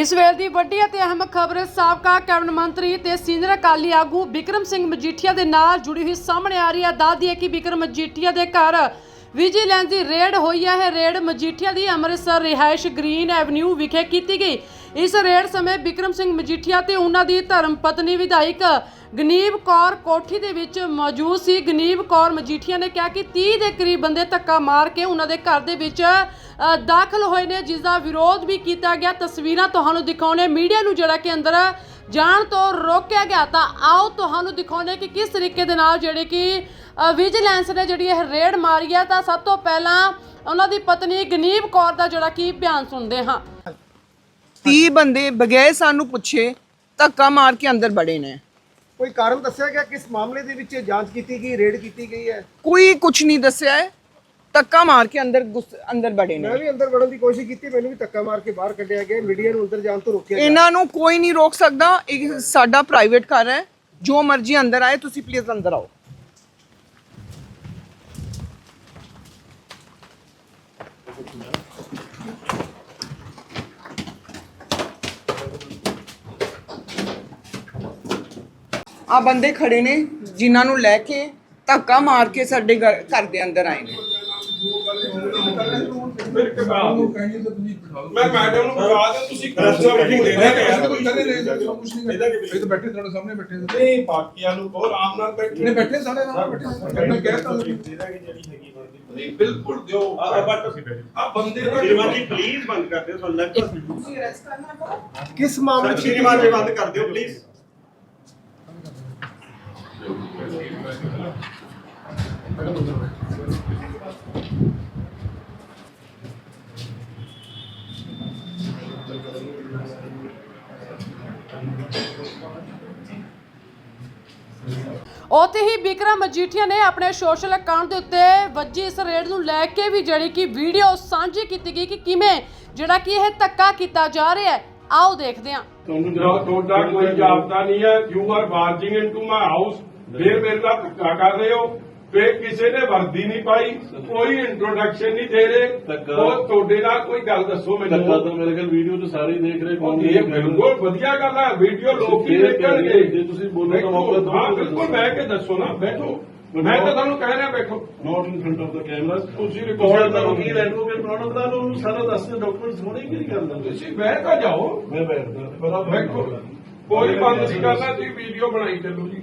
ਇਸ ਵੇਲੇ ਦੀ ਵੱਡੀ ਅਤੇ ਅਹਿਮ ਖਬਰ, ਸਾਬਕਾ ਕੈਬਨਿਟ ਮੰਤਰੀ ਤੇ ਸੀਨੀਅਰ ਅਕਾਲੀ ਆਗੂ ਬਿਕਰਮ ਸਿੰਘ ਮਜੀਠੀਆ ਦੇ ਨਾਲ ਜੁੜੀ ਹੋਈ ਸਾਹਮਣੇ ਆ ਰਹੀ ਹੈ। ਦੱਸਦੀ ਹੈ ਕਿ ਬਿਕਰਮ ਮਜੀਠੀਆ ਦੇ ਘਰ ਵਿਜੀਲੈਂਸ ਦੀ ਰੇਡ ਹੋਈ ਹੈ। ਇਹ ਰੇਡ ਮਜੀਠੀਆ ਦੀ ਅੰਮ੍ਰਿਤਸਰ ਰਿਹਾਇਸ਼ ਗ੍ਰੀਨ ਐਵਨਿਊ ਵਿਖੇ ਕੀਤੀ ਗਈ। ਇਸ ਰੇਡ ਸਮੇਂ ਬਿਕਰਮ ਸਿੰਘ ਮਜੀਠੀਆ ਤੇ ਉਹਨਾਂ ਦੀ ਧਰਮ ਪਤਨੀ ਵਿਧਾਇਕ ਗਨੀਬ ਕੌਰ ਕੋਠੀ ਦੇ ਵਿੱਚ ਮੌਜੂਦ ਸੀ। ਗਨੀਬ ਕੌਰ ਮਜੀਠੀਆ ਨੇ ਕਿਹਾ ਕਿ 30 ਦੇ ਕਰੀਬ ਬੰਦੇ ਧੱਕਾ ਮਾਰ ਕੇ ਉਹਨਾਂ ਦੇ ਘਰ ਦੇ ਵਿੱਚ ਦਾਖਲ ਹੋਏ ਨੇ, ਜਿਸ ਦਾ ਵਿਰੋਧ ਵੀ ਕੀਤਾ ਗਿਆ। ਤਸਵੀਰਾਂ ਤੁਹਾਨੂੰ ਦਿਖਾਉਣੇ, ਮੀਡੀਆ ਨੂੰ ਜਿਹੜਾ ਕਿ ਅੰਦਰ ਜਾਣ ਤੋਂ ਰੋਕਿਆ ਗਿਆ, ਤਾਂ ਆਓ ਤੁਹਾਨੂੰ ਦਿਖਾਉਣੇ ਕਿ ਕਿਸ ਤਰੀਕੇ ਦੇ ਨਾਲ ਜਿਹੜੇ ਕਿ ਵਿਜੀਲੈਂਸ ਨੇ ਜਿਹੜੀ ਇਹ ਰੇਡ ਮਾਰੀ ਹੈ। ਤਾਂ ਸਭ ਤੋਂ ਪਹਿਲਾਂ ਉਹਨਾਂ ਦੀ ਪਤਨੀ ਗਨੀਬ ਕੌਰ ਦਾ ਜਿਹੜਾ ਕਿ ਬਿਆਨ ਸੁਣਦੇ ਹਾਂ। 30 ਬੰਦੇ ਬਗੈਰ ਸਾਨੂੰ ਪੁੱਛੇ ਧੱਕਾ ਮਾਰ ਕੇ ਅੰਦਰ ਬੜੇ ਨੇ। ਕੋਈ ਕਾਰਨ ਦੱਸਿਆ ਗਿਆ ਕਿਸ ਮਾਮਲੇ ਦੇ ਵਿੱਚ? ਜਾਂਚ ਕੀਤੀ ਗਈ ਰੇਡ ਕੀਤੀ ਗਈ ਹੈ? ਕੋਈ ਕੁਝ ਨਹੀਂ ਦੱਸਿਆ ਹੈ। ਧੱਕਾ ਮਾਰ ਕੇ ਅੰਦਰ ਗੁੱਸ- ਅੰਦਰ ਬੜੇ ਨੇ। ਮੈਂ ਵੀ ਅੰਦਰ ਵੜਨ ਦੀ ਕੋਸ਼ਿਸ਼ ਕੀਤੀ ਮੈਨੂੰ ਵੀ ਧੱਕਾ ਮਾਰ ਕੇ ਬਾਹਰ ਕੱਢਿਆ ਗਿਆ। ਮੀਡੀਆ ਨੂੰ ਅੰਦਰ ਜਾਣ ਤੋਂ ਰੋਕਿਆ ਗਿਆ। ਇਹਨਾਂ ਨੂੰ ਕੋਈ ਨਹੀਂ ਰੋਕ ਸਕਦਾ। ਇਹ ਸਾਡਾ ਪ੍ਰਾਈਵੇਟ ਘਰ ਹੈ। ਜੋ ਮਰਜ਼ੀ ਅੰਦਰ ਆਏ ਤੁਸੀਂ ਪਲੀਜ਼ ਅੰਦਰ ਆਓ। ਆ ਬੰਦੇ ਖੜੇ ਨੇ ਜਿਨ੍ਹਾਂ ਨੂੰ ਲੈ ਕੇ ਧੱਕਾ ਮਾਰ ਕੇ ਸਾਡੇ ਘਰ ਘਰ ਦੇ ਅੰਦਰ ਆਏ ਨੇ। ਮੈਂ ਮੈਡਮ ਨੂੰ ਬੁਲਾ ਦੇ ਤੁਸੀਂ ਖਰਚਾ ਵੀ ਦੇਣਾ ਇਹ ਤਾਂ ਬੈਠੇ ਤੁਹਾਡੇ ਸਾਹਮਣੇ ਬੈਠੇ ਸੀ ਨਹੀਂ ਬਾਕੀਆਂ ਨੂੰ ਬਹੁਤ ਆਰਾਮ ਨਾਲ ਬੈਠੇ। ਨੇ ਬੈਠੇ ਸਾਡੇ ਨਾਲ ਬੈਠੇ ਮੈਂ ਕਹਿ ਤਾ ਨਹੀਂ ਬਿਲਕੁਲ ਦਿਓ। ਆ ਬਟ ਆ ਬੰਦੇ ਦਾ ਸ਼੍ਰੀਮਾਨ ਜੀ ਪਲੀਜ਼ ਬੰਦ ਕਰ ਦਿਓ ਤੁਹਾਨੂੰ ਲੱਗਦਾ ਕਿਸ ਮਾਮਲੇ 'ਚ ਸ਼੍ਰੀਮਾਨ ਜੀ ਬੰਦ ਕਰ ਦਿਓ ਪਲੀਜ਼ ਉੱਥੇ ਹੀ ਬਿਕਰਮ ਮਜੀਠੀਆ ਨੇ ਆਪਣੇ ਸੋਸ਼ਲ ਅਕਾਊਂਟ ਦੇ ਉੱਤੇ ਵੱਜੀ ਇਸ ਰੇਡ ਨੂੰ ਲੈ ਕੇ ਵੀ ਜਿਹੜੀ ਕਿ ਵੀਡੀਓ ਸਾਂਝੀ ਕੀਤੀ ਗਈ ਕਿ ਕਿਵੇਂ, ਜਿਹੜਾ ਕਿ ਇਹ ਧੱਕਾ ਕੀਤਾ ਜਾ ਰਿਹਾ ਹੈ। ਆਓ ਦੇਖਦੇ ਹਾਂ। ਤੁਹਾਨੂੰ ਤੁਹਾਡਾ ਕੋਈ ਜਾਬਤਾ ਨਹੀਂ ਹੈ। You are barging into my house ਫੇਰ ਮੇਰੇ ਨਾਲ ਧੱਕਾ ਕਰ ਰਹੇ ਹੋ। ਫੇਰ ਕਿਸੇ ਨੇ ਵਰਦੀ ਨਹੀਂ ਪਾਈ ਕੋਈ ਇੰਟਰੋਡਕਸ਼ਨ ਨਹੀਂ ਦੇ ਰਹੇ ਉਹ ਤੁਹਾਡੇ ਨਾਲ ਕੋਈ ਗੱਲ ਦੱਸੋ ਮੈਨੂੰ। ਤਾਂ ਮੇਰੇ ਖਿਆਲ ਵੀਡੀਓ 'ਚ ਸਾਰੇ ਹੀ ਦੇਖ ਰਹੇ ਕੌਣ ਇਹ ਬਿਲਕੁਲ ਵਧੀਆ ਗੱਲ ਹੈ ਵੀਡੀਓ ਲੋਕ ਹੀ ਦੇਖਣਗੇ। ਜੇ ਤੁਸੀਂ ਬੋਲੋ ਤਾਂ ਮੌਕਾ ਦਿਓ। ਹਾਂ ਬਿਲਕੁਲ ਬਹਿ ਕੇ ਦੱਸੋ ਨਾ ਬੈਠੋ। ਮੈਂ ਤਾਂ ਤੁਹਾਨੂੰ ਕਹਿ ਰਿਹਾ ਬੈਠੋ। Not in front of the camera ਤੁਸੀਂ ਰਿਕਾਰਡ ਦਾ ਵਕੀਲ ਐਡਵੋਕੇਟ ਬਣਾਉਣਾ ਤਾਂ ਉਹਨੂੰ ਸਾਰਾ ਦੱਸ ਦੇ ਡਾਕੂਮੈਂਟਸ ਹੋਣੇ ਕਿ ਨਹੀਂ ਕਰਨਾ ਤੁਸੀਂ ਬਹਿ ਤਾਂ ਜਾਓ। ਮੈਂ ਬੈਠਦਾ ਪਰ ਬੈਠੋ। ਕੋਈ ਬੰਦ ਨਹੀਂ ਕਰਨਾ ਤੁਸੀਂ ਵੀਡੀਓ ਬਣਾਈ ਚੱਲੋ ਜੀ।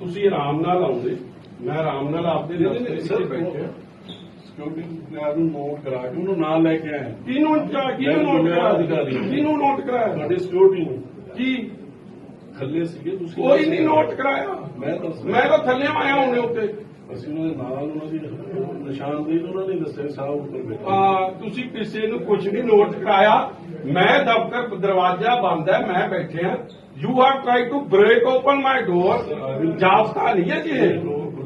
ਤੁਸੀਂ ਆਰਾਮ ਨਾਲ ਆਉਂਦੇ। ਮੈਂ ਆਰਾਮ ਨਾਲ ਆਪਦੇ ਨਹੀਂ ਦਫ਼ਤਰ ਨਹੀਂ 'ਚ ਸਰ ਬੈਠੇ ਸਿਕਿਉਰਿਟੀ ਗਾਰਡ ਨੂੰ ਨੋਟ ਕਰਾ ਕੇ ਉਹਨੂੰ ਨਾਲ ਲੈ ਕੇ ਆਏ ਕਿਹਨੂੰ ਚਾ- ਕਿਹਨੂੰ ਨੋਟ ਕਰਾਇਆ? ਅਧਿਕਾਰੀ ਕਿਹਨੂੰ ਨੋਟ ਕਰਾਇਆ? ਤੁਹਾਡੇ ਸਿਕਿਉਰਿਟੀ ਨੂੰ। ਕੀ? ਥੱਲੇ ਸੀਗੇ ਤੁਸੀਂ ਕੋਈ ਨਹੀਂ ਨੋਟ ਕਰਾਇਆ। ਮੈਂ ਤਾਂ ਮੈਂ ਤਾਂ ਥੱਲੇ ਆਇਆ ਹੁਣੇ ਉੱਤੇ। ਅਸੀਂ ਉਹਨਾਂ ਦੇ ਨਾਲ ਉਹਨਾਂ ਦੀ ਨਿਸ਼ਾਨਦੇਹੀ ਉਹਨਾਂ ਨੇ ਦੱਸਿਆ ਸਾਹ ਉੱਪਰ ਬੈਠਾ। ਆ ਤੁਸੀਂ ਕਿਸੇ ਨੂੰ ਕੁਝ ਨਹੀਂ ਨੋਟ ਕਰਾਇਆ। ਮੈਂ ਦਫ਼ਤਰ ਦਰਵਾਜ਼ਾ ਬੰਦ ਹੈ ਮੈਂ ਬੈਠਿਆ you have try to break open my door ਜਾਬਤਾ ਨਹੀਂ ਹੈ ਜੀ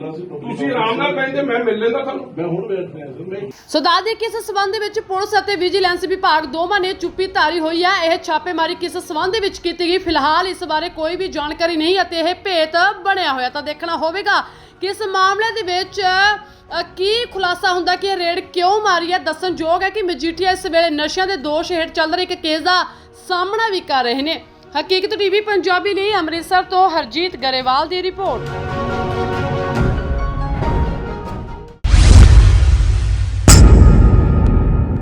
ਤੁਸੀਂ ਆਰਾਮ ਨਾਲ ਬੈਠੇ ਮੈਂ ਮਿਲ ਲੈਂਦਾ ਤੁਹਾਨੂੰ। ਮੈਂ ਹੁਣ ਬੈਠ ਮੈਂ ਸੋ ਦੱਸ ਦੇਈਏ ਕਿ ਇਸ ਸਬੰਧ ਦੇ ਵਿੱਚ ਪੁਲਿਸ ਅਤੇ ਵਿਜੀਲੈਂਸ ਵਿਭਾਗ ਦੋਵਾਂ ਨੇ ਚੁੱਪੀ ਧਾਰੀ ਹੋਈ ਹੈ। ਇਹ ਛਾਪੇਮਾਰੀ ਕਿਸ ਸਬੰਧ ਦੇ ਵਿੱਚ ਕੀਤੀ ਗਈ? ਫਿਲਹਾਲ ਇਸ ਬਾਰੇ ਕੋਈ ਵੀ ਜਾਣਕਾਰੀ ਨਹੀਂ ਅਤੇ ਇਹ ਭੇਤ ਬਣਿਆ ਹੋਇਆ ਤਾਂ ਦੇਖਣਾ ਹੋਵੇਗਾ ਕਿ ਇਸ ਮਾਮਲੇ ਦੇ ਵਿੱਚ ਕੀ ਖੁਲਾਸਾ ਹੁੰਦਾ ਕਿ ਇਹ ਰੇਡ ਕਿਉਂ ਮਾਰੀ ਹੈ? ਦੱਸਣਯੋਗ ਹੈ ਕਿ ਮਜੀਠੀਆ ਇਸ ਵੇਲੇ ਨਸ਼ਿਆਂ ਦੇ ਦੋਸ਼ ਹੇਠ ਚੱਲ ਰਹੇ ਇੱਕ ਕੇਸ ਦਾ ਸਾਹਮਣਾ ਵੀ ਕਰ ਰਹੇ ਨੇ। ਹਕੀਕਤ ਟੀਵੀ, ਪੰਜਾਬੀ ਲਈ ਅੰਮ੍ਰਿਤਸਰ ਤੋਂ ਹਰਜੀਤ ਗਰੇਵਾਲ ਦੀ ਰਿਪੋਰਟ।